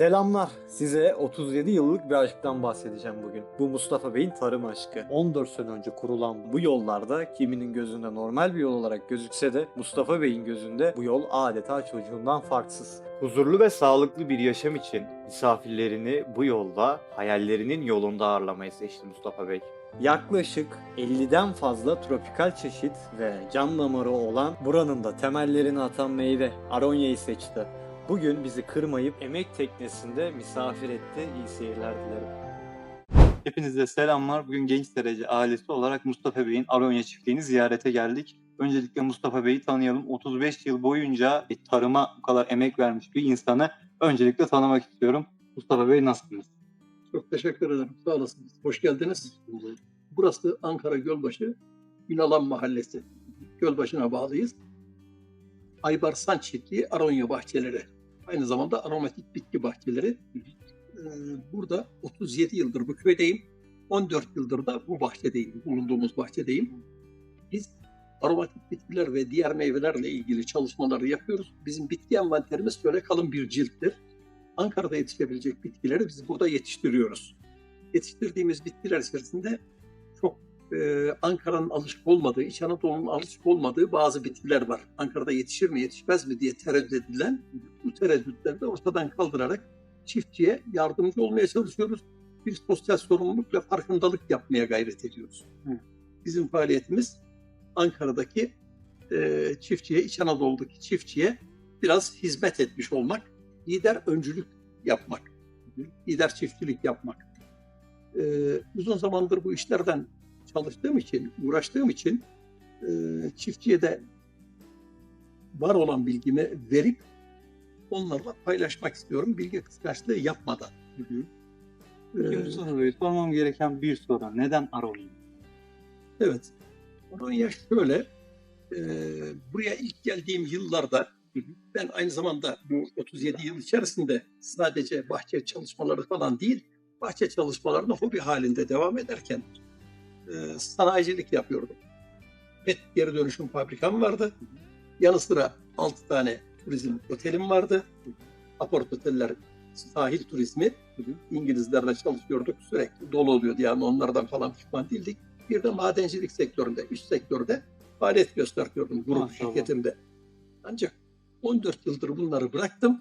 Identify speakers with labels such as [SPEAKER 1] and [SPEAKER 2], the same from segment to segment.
[SPEAKER 1] Selamlar. Size 37 yıllık bir aşktan bahsedeceğim bugün. Bu Mustafa Bey'in tarım aşkı. 14 sene önce kurulan bu yollarda kiminin gözünde normal bir yol olarak gözükse de Mustafa Bey'in gözünde bu yol adeta çocuğundan farksız. Huzurlu ve sağlıklı bir yaşam için misafirlerini bu yolda hayallerinin yolunda ağırlamayı seçti Mustafa Bey. Yaklaşık 50'den fazla tropikal çeşit ve can damarı olan buranın da temellerini atan meyve Aronya'yı seçti. Bugün bizi kırmayıp emek teknesinde misafir etti. İyi seyirler dilerim.
[SPEAKER 2] Hepinize selamlar. Bugün Genç Derece ailesi olarak Mustafa Bey'in Aronya çiftliğini ziyarete geldik. Öncelikle Mustafa Bey'i tanıyalım. 35 yıl boyunca e, tarıma bu kadar emek vermiş bir insanı öncelikle tanımak istiyorum. Mustafa Bey nasılsınız?
[SPEAKER 3] Çok teşekkür ederim. Sağ olasınız. Hoş geldiniz. Burası Ankara Gölbaşı Ünalan Mahallesi. Gölbaşı'na bağlıyız. Aybarsan Çiftliği Aronya Bahçeleri. Aynı zamanda aromatik bitki bahçeleri. Ee, Burada 37 yıldır bu köydeyim. 14 yıldır da bu bahçedeyim. Bulunduğumuz bahçedeyim. Biz aromatik bitkiler ve diğer meyvelerle ilgili çalışmaları yapıyoruz. Bizim bitki envanterimiz şöyle kalın bir cilttir. Ankara'da yetişebilecek bitkileri biz burada yetiştiriyoruz. Yetiştirdiğimiz bitkiler içerisinde çok e, Ankara'nın alışık olmadığı, İç Anadolu'nun alışık olmadığı bazı bitkiler var. Ankara'da yetişir mi yetişmez mi diye tereddüt edilen bu tereddütleri de ortadan kaldırarak çiftçiye yardımcı olmaya çalışıyoruz. Bir sosyal sorumluluk ve farkındalık yapmaya gayret ediyoruz. Bizim faaliyetimiz Ankara'daki e, çiftçiye, İç Anadolu'daki çiftçiye biraz hizmet etmiş olmak, lider öncülük yapmak, lider çiftçilik yapmak. Ee, uzun zamandır bu işlerden çalıştığım için, uğraştığım için e, çiftçiye de var olan bilgimi verip onlarla paylaşmak istiyorum. Bilgi kıskançlığı yapmadan.
[SPEAKER 2] Peki
[SPEAKER 3] Ee,
[SPEAKER 2] Mustafa Bey sormam gereken bir soru. Neden Aronya?
[SPEAKER 3] Evet. Polonya şöyle, e, buraya ilk geldiğim yıllarda ben aynı zamanda bu 37 yıl içerisinde sadece bahçe çalışmaları falan değil, bahçe çalışmalarını hobi halinde devam ederken e, sanayicilik yapıyordum. Pet geri dönüşüm fabrikam vardı. Yanı sıra 6 tane turizm otelim vardı. Aport oteller sahil turizmi. İngilizlerle çalışıyorduk. Sürekli dolu oluyordu yani onlardan falan pişman değildik. Bir de madencilik sektöründe, üst sektörde faaliyet gösteriyordum grup
[SPEAKER 2] Maşallah.
[SPEAKER 3] şirketimde. Ancak 14 yıldır bunları bıraktım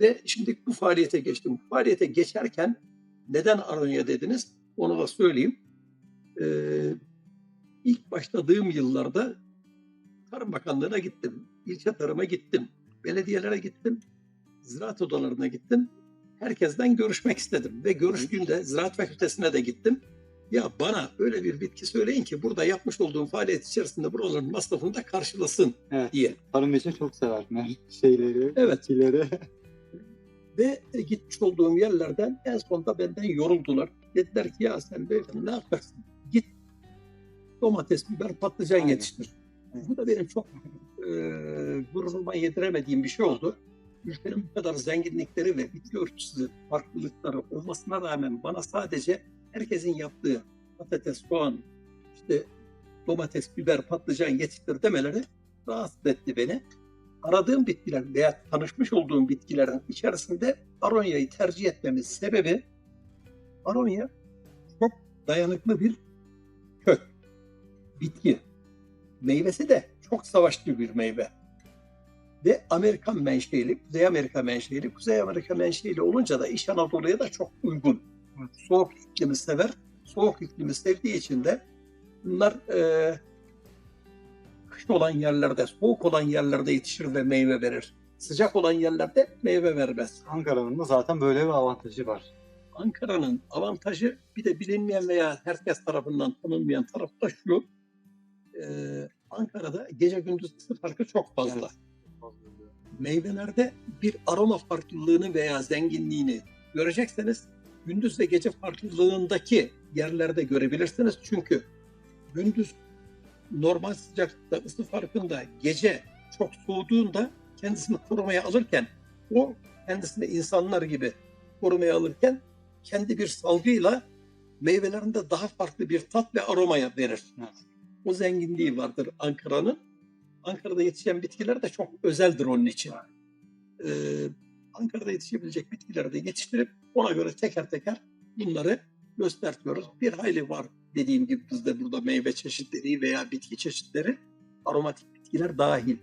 [SPEAKER 3] ve şimdi bu faaliyete geçtim. Bu faaliyete geçerken neden Aronya dediniz? Onu da söyleyeyim. Ee, ilk başladığım yıllarda Tarım Bakanlığı'na gittim. İlçe tarıma gittim. Belediyelere gittim. Ziraat odalarına gittim. Herkesten görüşmek istedim. Ve görüştüğümde Ziraat Fakültesine de gittim. Ya bana öyle bir bitki söyleyin ki burada yapmış olduğum faaliyet içerisinde buraların masrafını da karşılasın
[SPEAKER 2] Evet.
[SPEAKER 3] diye.
[SPEAKER 2] Tarım için çok sever şeyleri,
[SPEAKER 3] Evet.
[SPEAKER 2] bitkileri.
[SPEAKER 3] Ve e, gitmiş olduğum yerlerden en sonunda benden yoruldular. Dediler ki ya sen beyefendi ne yapacaksın? Domates, biber, patlıcan
[SPEAKER 2] Aynen.
[SPEAKER 3] yetiştir. Bu da benim çok e, gururuma yediremediğim bir şey oldu. Ülkenin bu kadar zenginlikleri ve bitki örtüsü farklılıkları olmasına rağmen bana sadece herkesin yaptığı patates, soğan, işte domates, biber, patlıcan yetiştir demeleri rahatsız etti beni. Aradığım bitkiler veya tanışmış olduğum bitkilerin içerisinde Aronya'yı tercih etmemin sebebi Aronya çok dayanıklı bir kök, bitki. Meyvesi de çok savaşçı bir meyve. Ve Amerikan menşeli, Kuzey Amerika menşeli, Kuzey Amerika menşeli olunca da İç Anadolu'ya da çok uygun. Soğuk iklimi sever. Soğuk iklimi sevdiği için de bunlar eee kış olan yerlerde, soğuk olan yerlerde yetişir ve meyve verir. Sıcak olan yerlerde meyve vermez.
[SPEAKER 2] Ankara'nın da zaten böyle bir avantajı var.
[SPEAKER 3] Ankara'nın avantajı bir de bilinmeyen veya herkes tarafından tanınmayan tarafı da şu. Ankara'da gece gündüz ısı farkı çok fazla.
[SPEAKER 2] Evet.
[SPEAKER 3] Meyvelerde bir aroma farklılığını veya zenginliğini görecekseniz gündüz ve gece farklılığındaki yerlerde görebilirsiniz. Çünkü gündüz normal sıcaklıkta ısı farkında gece çok soğuduğunda kendisini korumaya alırken o kendisini insanlar gibi korumaya alırken kendi bir salgıyla meyvelerinde daha farklı bir tat ve aromaya verir.
[SPEAKER 2] Evet.
[SPEAKER 3] O zenginliği vardır Ankara'nın. Ankara'da yetişen bitkiler de çok özeldir onun için. Ee, Ankara'da yetişebilecek bitkileri de yetiştirip ona göre teker teker bunları göstertiyoruz. Bir hayli var dediğim gibi bizde burada meyve çeşitleri veya bitki çeşitleri aromatik bitkiler dahil.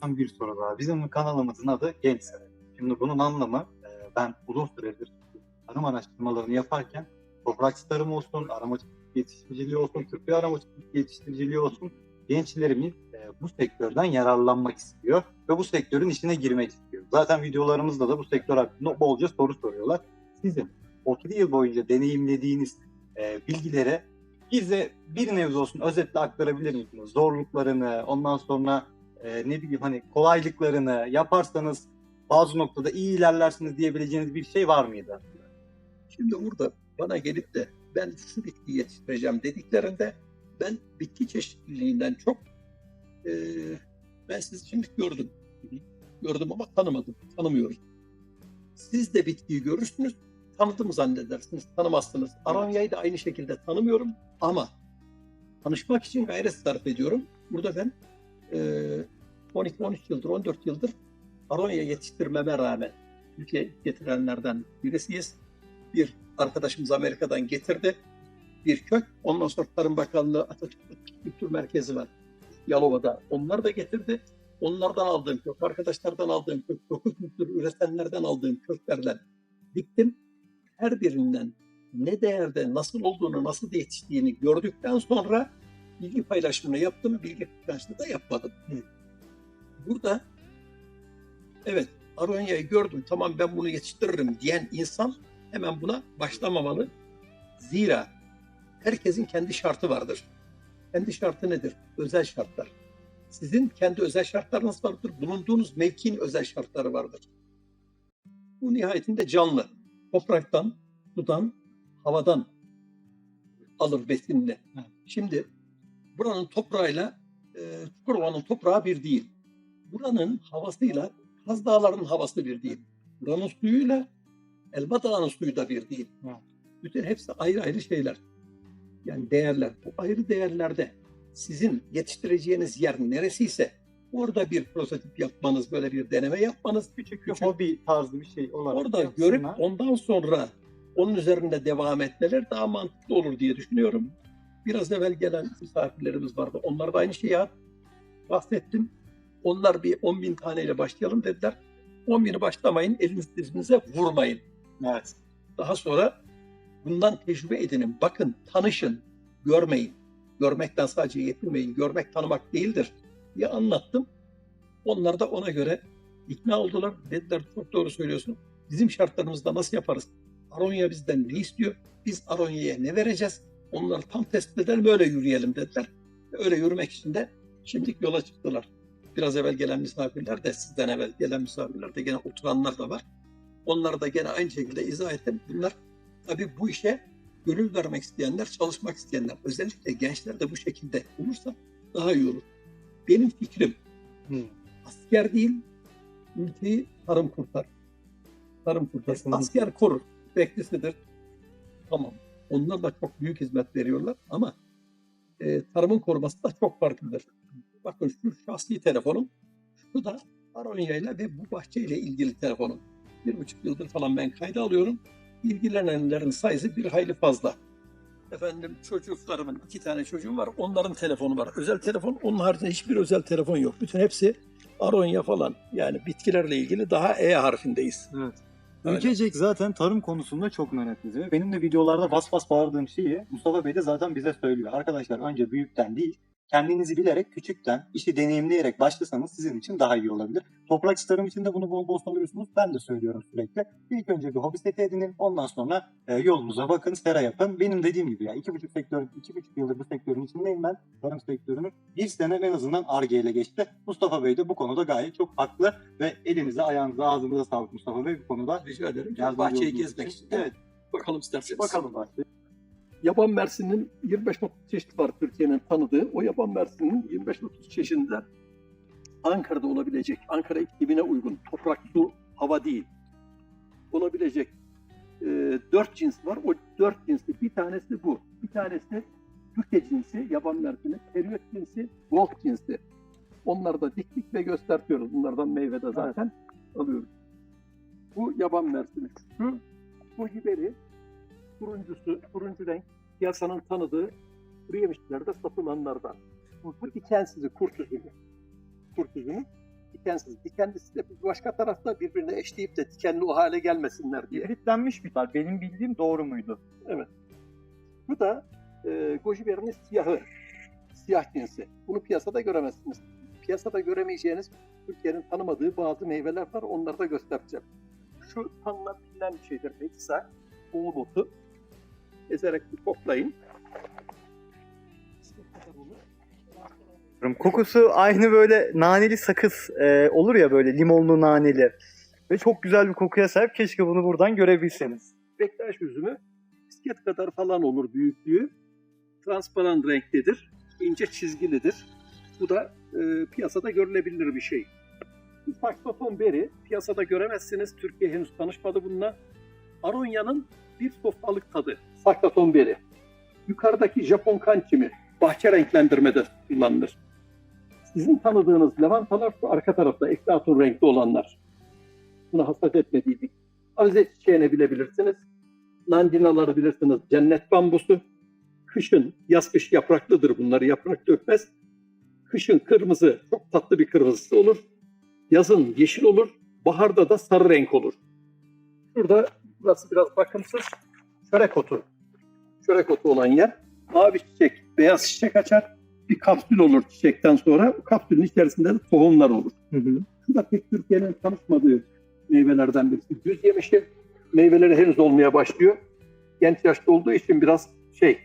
[SPEAKER 2] Son bir soru daha. Bizim kanalımızın adı Genç Sere. Şimdi bunun anlamı e, ben uzun süredir tarım araştırmalarını yaparken toprak tarım olsun, aromatik yetiştiriciliği olsun, tıbbi aromatik yetiştiriciliği olsun gençlerimiz e, bu sektörden yararlanmak istiyor ve bu sektörün içine girmek istiyor. Zaten videolarımızda da bu sektör hakkında bolca soru soruyorlar. Sizin 30 yıl boyunca deneyimlediğiniz e, bilgilere bize bir nebze olsun özetle aktarabilir misiniz? Zorluklarını, ondan sonra e, ne bileyim hani kolaylıklarını yaparsanız bazı noktada iyi ilerlersiniz diyebileceğiniz bir şey var mıydı?
[SPEAKER 3] Şimdi burada bana gelip de ben şu bitkiyi yetiştireceğim dediklerinde ben bitki çeşitliliğinden çok eee, ben sizi şimdi gördüm. Gördüm ama tanımadım. Tanımıyorum. Siz de bitkiyi görürsünüz. Tanıdım zannedersiniz. Tanımazsınız. Aronya'yı da aynı şekilde tanımıyorum ama tanışmak için gayret sarf ediyorum. Burada ben eee 12-13 yıldır, 14 yıldır Aronya yetiştirmeme rağmen Türkiye getirenlerden birisiyiz bir arkadaşımız Amerika'dan getirdi bir kök. Ondan sonra Tarım Bakanlığı Atatürk Kültür Merkezi var Yalova'da. Onlar da getirdi. Onlardan aldığım kök, arkadaşlardan aldığım kök, doku kültür üretenlerden aldığım köklerden diktim. Her birinden ne değerde, nasıl olduğunu, nasıl yetiştiğini gördükten sonra bilgi paylaşımını yaptım. Bilgi paylaşımını da yapmadım. Burada evet Aronya'yı gördüm tamam ben bunu yetiştiririm diyen insan hemen buna başlamamalı. Zira herkesin kendi şartı vardır. Kendi şartı nedir? Özel şartlar. Sizin kendi özel şartlarınız vardır. Bulunduğunuz mevkinin özel şartları vardır. Bu nihayetinde canlı. Topraktan, sudan, havadan alır besinini. Şimdi buranın toprağıyla e, Çukurova'nın toprağı bir değil. Buranın havasıyla Kaz Dağları'nın havası bir değil. Buranın suyuyla Elba Dağı'nın suyu da bir değil.
[SPEAKER 2] Evet.
[SPEAKER 3] Bütün hepsi ayrı ayrı şeyler. Yani değerler. Bu ayrı değerlerde sizin yetiştireceğiniz yer neresiyse orada bir prototip yapmanız, böyle bir deneme yapmanız
[SPEAKER 2] Küçük bir
[SPEAKER 3] Küçük-
[SPEAKER 2] hobi tarzı bir şey olarak
[SPEAKER 3] orada
[SPEAKER 2] yapsınlar.
[SPEAKER 3] görüp ondan sonra onun üzerinde devam etmeler daha mantıklı olur diye düşünüyorum. Biraz evvel gelen misafirlerimiz vardı. Onlar da aynı şeyi bahsettim. Onlar bir 10 bin taneyle başlayalım dediler. 10 bini başlamayın, dizinize vurmayın.
[SPEAKER 2] Evet.
[SPEAKER 3] Daha sonra bundan tecrübe edinin. Bakın, tanışın, görmeyin. Görmekten sadece yetinmeyin. Görmek tanımak değildir diye anlattım. Onlar da ona göre ikna oldular. Dediler çok doğru söylüyorsun. Bizim şartlarımızda nasıl yaparız? Aronya bizden ne istiyor? Biz Aronya'ya ne vereceğiz? Onları tam tespit edelim öyle yürüyelim dediler. Öyle yürümek için de şimdilik yola çıktılar. Biraz evvel gelen misafirler de sizden evvel gelen misafirler de gene oturanlar da var. Onları da gene aynı şekilde izah ettim. Bunlar tabii bu işe gönül vermek isteyenler, çalışmak isteyenler. Özellikle gençler de bu şekilde olursa daha iyi olur. Benim fikrim
[SPEAKER 2] Hı.
[SPEAKER 3] asker değil, ülkeyi tarım kurtar. Tarım kurtar.
[SPEAKER 2] Kesinlikle.
[SPEAKER 3] Asker korur. Beklisidir. Tamam. Onlar da çok büyük hizmet veriyorlar ama e, tarımın koruması da çok farklıdır. Bakın şu şahsi telefonum, şu da Aronya ile ve bu bahçeyle ilgili telefonum. Bir buçuk yıldır falan ben kayda alıyorum. İlgilenenlerin sayısı bir hayli fazla. Efendim çocuklarımın iki tane çocuğum var. Onların telefonu var. Özel telefon. Onun haricinde hiçbir özel telefon yok. Bütün hepsi Aronya falan. Yani bitkilerle ilgili daha E harfindeyiz.
[SPEAKER 2] Evet. Ülkecek zaten tarım konusunda çok. Ve Benim de videolarda bas bas bağırdığım şeyi Mustafa Bey de zaten bize söylüyor. Arkadaşlar önce büyükten değil, kendinizi bilerek küçükten, işi deneyimleyerek başlasanız sizin için daha iyi olabilir. Toprak tarım için de bunu bol bol söylüyorsunuz. Ben de söylüyorum sürekli. İlk önce bir hobi seti edinin. Ondan sonra e, yolunuza bakın, sera yapın. Benim dediğim gibi ya iki buçuk sektör, iki buçuk yıldır bu sektörün içindeyim ben. Tarım sektörünün. Bir sene en azından ARGE ile geçti. Mustafa Bey de bu konuda gayet çok haklı ve elinize, ayağınıza, ağzınıza sağlık Mustafa Bey bu konuda.
[SPEAKER 3] Rica ederim.
[SPEAKER 2] Yardımcı
[SPEAKER 3] Bahçeyi gezmek
[SPEAKER 2] için. Evet.
[SPEAKER 3] Bakalım isterseniz.
[SPEAKER 2] Bakalım bahçe.
[SPEAKER 3] Yaban mersinin 25-30 çeşit var Türkiye'nin tanıdığı. O yaban mersinin 25-30 çeşidinden Ankara'da olabilecek, Ankara iklimine uygun, toprak, su, hava değil. Olabilecek e, dört cins var. O dört cinsi bir tanesi bu. Bir tanesi Türkiye cinsi, yaban mersini, periyot cinsi, gold cinsi. Onları da diktik ve göstertiyoruz. Bunlardan meyve de zaten alıyoruz. Bu yaban mersini. Şu goji beri turuncusu, turuncu renk piyasanın tanıdığı kuru yemişçilerde satılanlardan. Bu, bu dikensizi, kurt üzümü. Kurt üzümü dikensiz. Dikenlisi de bir başka tarafta birbirine eşleyip de dikenli o hale gelmesinler diye.
[SPEAKER 2] Hibritlenmiş bir tal. Benim bildiğim doğru muydu?
[SPEAKER 3] Bu da e, goji berinin siyahı. Siyah cinsi. Bunu piyasada göremezsiniz. Piyasada göremeyeceğiniz Türkiye'nin tanımadığı bazı meyveler var. Onları da göstereceğim. Şu tanına bilinen bir şeydir. Melisa, oğul otu. Ezerek bir koklayın.
[SPEAKER 2] Kokusu aynı böyle naneli sakız e, olur ya böyle limonlu naneli. Ve çok güzel bir kokuya sahip. Keşke bunu buradan görebilseniz.
[SPEAKER 3] Bektaş üzümü misket kadar falan olur büyüklüğü. Transparan renktedir. ince çizgilidir. Bu da e, piyasada görülebilir bir şey. Bu Saxofon beri piyasada göremezsiniz. Türkiye henüz tanışmadı bununla. Aronya'nın bir sofralık tadı. Saxofon beri. Yukarıdaki Japon kançimi bahçe renklendirmede kullanılır. Sizin tanıdığınız lavantalar şu arka tarafta eklatun renkli olanlar. Buna hasat etmediydik. Avize çiçeğini bilebilirsiniz. Nandinaları bilirsiniz. Cennet bambusu. Kışın, yaz kış yapraklıdır bunlar. Yaprak dökmez. Kışın kırmızı, çok tatlı bir kırmızısı olur. Yazın yeşil olur. Baharda da sarı renk olur. Şurada burası biraz bakımsız. Çörek otu. Çörek otu olan yer. Mavi çiçek, beyaz çiçek açar. Bir kapsül olur çiçekten sonra. O kapsülün içerisinde de tohumlar olur. Şu da pek Türkiye'nin tanışmadığı meyvelerden birisi. Düz yemişi meyveleri henüz olmaya başlıyor. Genç yaşta olduğu için biraz şey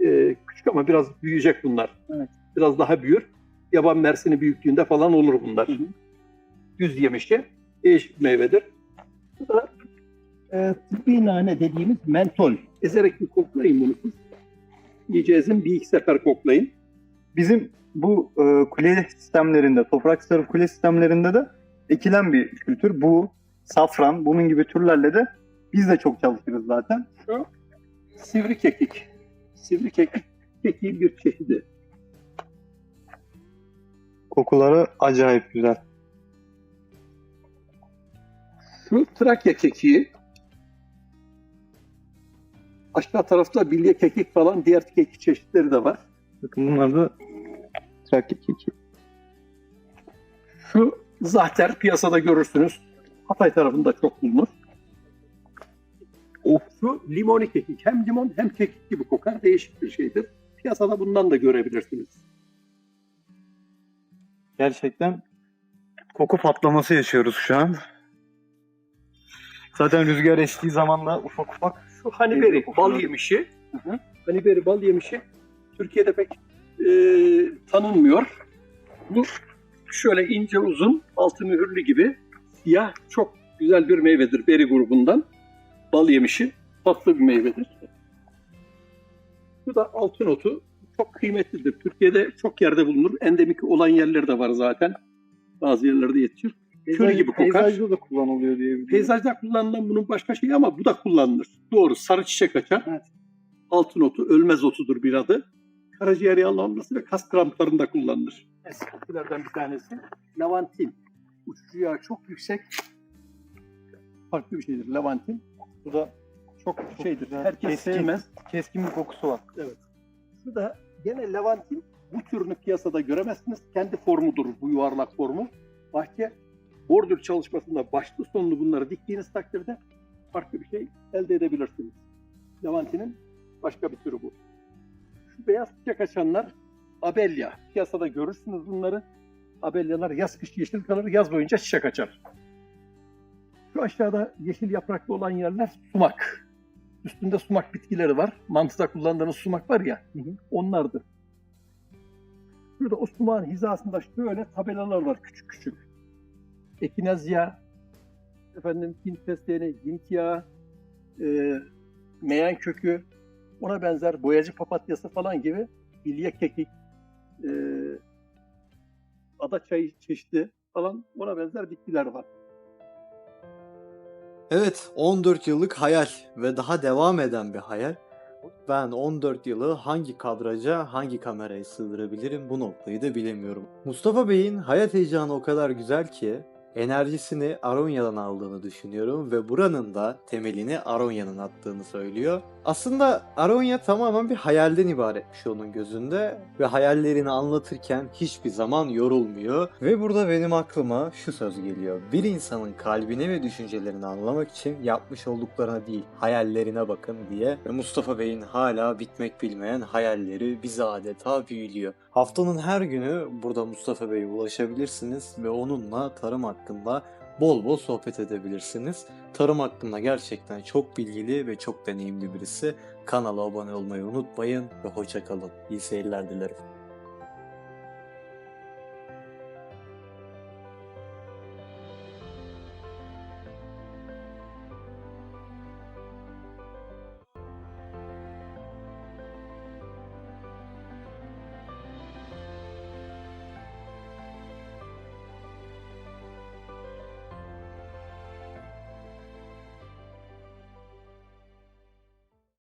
[SPEAKER 3] e, küçük ama biraz büyüyecek bunlar.
[SPEAKER 2] Evet.
[SPEAKER 3] Biraz daha büyür. Yaban mersini büyüklüğünde falan olur bunlar. Düz yemişi değişik meyvedir. Bu da e, tıbbi nane dediğimiz mentol. Ezerek bir koklayın bunu siz. İyice ezin bir iki sefer koklayın.
[SPEAKER 2] Bizim bu e, kule sistemlerinde, toprak sarı kule sistemlerinde de ekilen bir kültür. Bu, safran, bunun gibi türlerle de biz de çok çalışırız zaten.
[SPEAKER 3] Şu sivri kekik. Sivri kekik kekiğin bir çeşidi.
[SPEAKER 2] Kokuları acayip güzel.
[SPEAKER 3] Şu Trakya kekiği. Aşağı tarafta bilye kekik falan diğer kekik çeşitleri de var.
[SPEAKER 2] Bakın bunlar da Trakya keki.
[SPEAKER 3] Şu zahter piyasada görürsünüz. Hatay tarafında çok bulunur. O şu limoni kekik. Hem limon hem kekik gibi kokar. Değişik bir şeydir. Piyasada bundan da görebilirsiniz.
[SPEAKER 2] Gerçekten koku patlaması yaşıyoruz şu an. Zaten rüzgar estiği zaman da ufak ufak
[SPEAKER 3] Şu haniberi bal yemişi. Haniberi bal yemişi Türkiye'de pek e, tanınmıyor. Bu şöyle ince uzun altı mühürlü gibi siyah çok güzel bir meyvedir beri grubundan. Bal yemişi tatlı bir meyvedir. Bu da altın otu çok kıymetlidir. Türkiye'de çok yerde bulunur. Endemik olan yerler de var zaten. Bazı yerlerde yetişir. Kür gibi kokar.
[SPEAKER 2] Peyzajda da kullanılıyor diye biliyorum.
[SPEAKER 3] Peyzajda kullanılan bunun başka şeyi ama bu da kullanılır. Doğru. Sarı çiçek açar.
[SPEAKER 2] Evet.
[SPEAKER 3] Altın otu, ölmez otudur bir adı. Karaciğer yağlanması ve kas kramplarında kullanılır. Eskilerden bir tanesi. Lavantin. Uçucu yağı çok yüksek. Farklı bir şeydir lavantin. Bu da çok, şeydir.
[SPEAKER 2] güzel.
[SPEAKER 3] Herkes
[SPEAKER 2] Keskin.
[SPEAKER 3] sevmez.
[SPEAKER 2] Keskin bir kokusu var.
[SPEAKER 3] Şu da gene lavantin. Bu türünü piyasada göremezsiniz. Kendi formudur bu yuvarlak formu. Bahçe bordür çalışmasında başlı sonlu bunları diktiğiniz takdirde farklı bir şey elde edebilirsiniz. Lavantinin başka bir türü bu. Şu beyaz çiçek açanlar abelya. Piyasada görürsünüz bunları. Abelyalar yaz kış yeşil kalır, yaz boyunca çiçek açar. Şu aşağıda yeşil yapraklı olan yerler sumak. Üstünde sumak bitkileri var. Mantıda kullandığınız sumak var ya, onlardır. Şurada o sumağın hizasında şöyle tabelalar var küçük küçük. Ekinezya, efendim Hint fesleğeni, Hint yağı, e, meyan kökü, ona benzer boyacı papatyası falan gibi bilye kekik, e, ada çayı çeşidi falan ona benzer bitkiler var.
[SPEAKER 1] Evet 14 yıllık hayal ve daha devam eden bir hayal. Ben 14 yılı hangi kadraja, hangi kameraya sığdırabilirim bu noktayı da bilemiyorum. Mustafa Bey'in hayat heyecanı o kadar güzel ki enerjisini Aronya'dan aldığını düşünüyorum ve buranın da temelini Aronya'nın attığını söylüyor. Aslında Aronya tamamen bir hayalden ibaretmiş onun gözünde ve hayallerini anlatırken hiçbir zaman yorulmuyor. Ve burada benim aklıma şu söz geliyor. Bir insanın kalbine ve düşüncelerini anlamak için yapmış olduklarına değil hayallerine bakın diye ve Mustafa Bey'in hala bitmek bilmeyen hayalleri bizi adeta büyülüyor. Haftanın her günü burada Mustafa Bey'e ulaşabilirsiniz ve onunla tarım hakkında bol bol sohbet edebilirsiniz. Tarım hakkında gerçekten çok bilgili ve çok deneyimli birisi. Kanala abone olmayı unutmayın ve hoşça kalın. İyi seyirler dilerim.